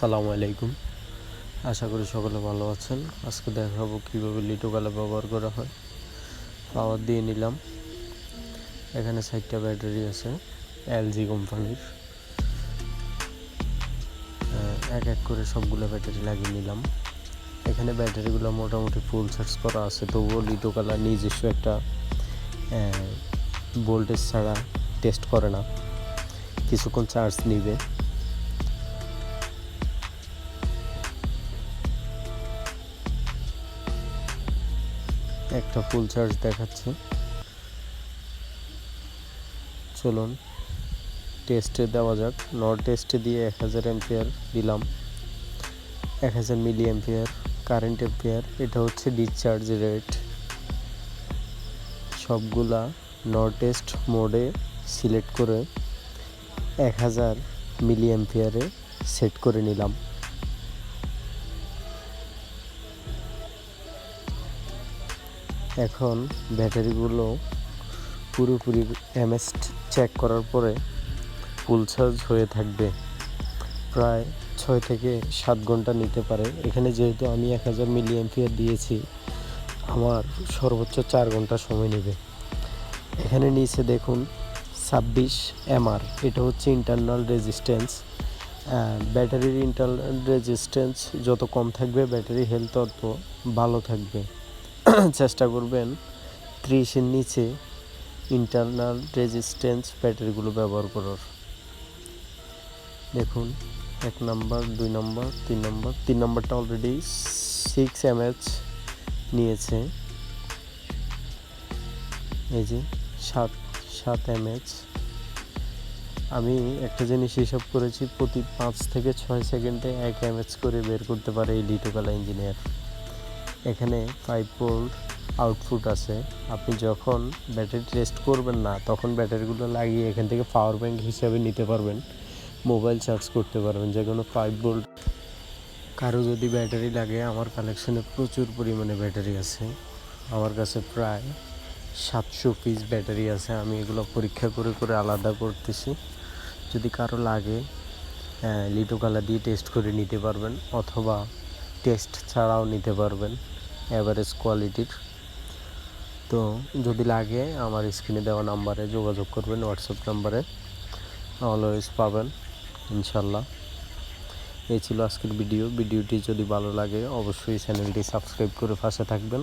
আসসালামু আলাইকুম। আশা করি সকলে ভালো আছেন। আজকে দেখাবো কীভাবে লিটো কালা ব্যবহার করা হয়। পাওয়ার দিয়ে নিলাম। এখানে চারটা ব্যাটারি আছে, এলজি কোম্পানির। এক এক করে সবগুলো ব্যাটারি লাগিয়ে নিলাম। এখানে ব্যাটারিগুলো মোটামুটি ফুল চার্জ করা আছে, তবুও লিটো কালার নিজস্ব একটা ভোল্টেজ ছাড়া টেস্ট করে না। কিছুক্ষণ চার্জ নিবে। একটা ফুল চার্জ দেখাচ্ছে। চলুন টেস্টে দেওয়া যাক। নট টেস্টে দিয়ে এক হাজার এম্পিয়ার দিলাম। এক হাজার মিলি এম্পিয়ার কারেন্ট এম্পিয়ার এটা হচ্ছে ডিসচার্জ রেট সবগুলা নট টেস্ট মোডে সিলেক্ট করে এক হাজার মিলি এম্পিয়ারে সেট করে নিলাম। এখন ব্যাটারিগুলো পুরোপুরি এমএস চেক করার পরে ফুল চার্জ হয়ে থাকবে। প্রায় ছয় থেকে সাত ঘণ্টা নিতে পারে। এখানে যেহেতু আমি এক হাজার মিলি এমপিয়ার দিয়েছি, আমার সর্বোচ্চ চার ঘণ্টা সময় নেবে। এখানে নিচে দেখুন, ছাব্বিশ এমআর এটা হচ্ছে ইন্টারনাল রেজিস্ট্যান্স ব্যাটারির ইন্টারনাল রেজিস্ট্যান্স যত কম থাকবে ব্যাটারি হেলথ তত ভালো থাকবে। চেষ্টা করবেন ত্রিশের নিচে ইন্টারনাল রেজিস্ট্যান্স ব্যাটারিগুলো ব্যবহার করার। দেখুন, এক নাম্বার, দুই নাম্বার, তিন নাম্বার, তিন নাম্বারটা অলরেডি সিক্স এমএচ নিয়েছে। এই যে সাত সাত এমএচ আমি একটা জিনিস হিসাব করেছি, প্রতি পাঁচ থেকে ছয় সেকেন্ডে এক এমএচ করে বের করতে পারে এই লিটোকালা ইঞ্জিনিয়ার এখানে ফাইভ ভোল্ট আউটপুট আছে। আপনি যখন ব্যাটারি টেস্ট করবেন না, তখন ব্যাটারিগুলো লাগিয়ে এখান থেকে পাওয়ার ব্যাঙ্ক হিসাবে নিতে পারবেন। মোবাইল চার্জ করতে পারবেন, যে কোনো ফাইভ ভোল্ট কারও যদি ব্যাটারি লাগে, আমার কালেকশনে প্রচুর পরিমাণে ব্যাটারি আছে। আমার কাছে প্রায় সাতশো পিস ব্যাটারি আছে। আমি এগুলো পরীক্ষা করে করে আলাদা করতেছি। যদি কারও লাগে লিটো কালা দিয়ে টেস্ট করে নিতে পারবেন, অথবা টেস্ট ছাড়াও নিতে পারবেন অ্যাভারেজ কোয়ালিটির তো যদি লাগে, আমার স্ক্রিনে দেওয়া নাম্বারে যোগাযোগ করবেন হোয়াটসঅ্যাপ নাম্বারে অলওয়েজ পাবেন ইনশাল্লাহ এই ছিল আজকের ভিডিও। ভিডিওটি যদি ভালো লাগে, অবশ্যই চ্যানেলটি সাবস্ক্রাইব করে পাশে থাকবেন।